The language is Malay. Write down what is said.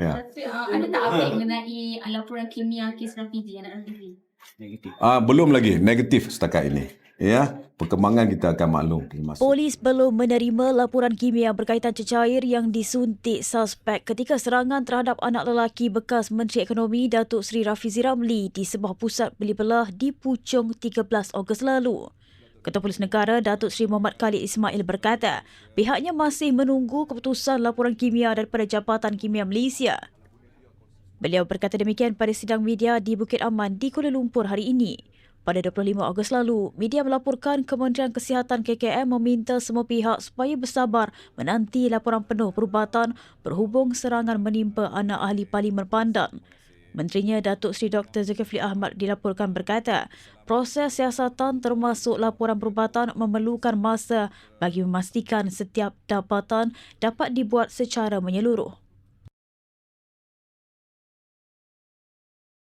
Ya. Uh, ada tak update mengenai uh, laporan kimia kes Rafizi anak Rafizi? Ah belum lagi negatif setakat ini. Ya, perkembangan kita akan maklum. Polis belum menerima laporan kimia berkaitan cecair yang disuntik suspek ketika serangan terhadap anak lelaki bekas Menteri Ekonomi Datuk Seri Rafizi Ramli di sebuah pusat beli belah di Puchong 13 Ogos lalu. Ketua Polis Negara Datuk Seri Muhammad Khalid Ismail berkata, pihaknya masih menunggu keputusan laporan kimia daripada Jabatan Kimia Malaysia. Beliau berkata demikian pada sidang media di Bukit Aman di Kuala Lumpur hari ini. Pada 25 Ogos lalu, media melaporkan Kementerian Kesihatan KKM meminta semua pihak supaya bersabar menanti laporan penuh perubatan berhubung serangan menimpa anak ahli Parlimen Pandan. Menterinya Datuk Seri Dr. Zulkifli Ahmad dilaporkan berkata, proses siasatan termasuk laporan perubatan memerlukan masa bagi memastikan setiap dapatan dapat dibuat secara menyeluruh.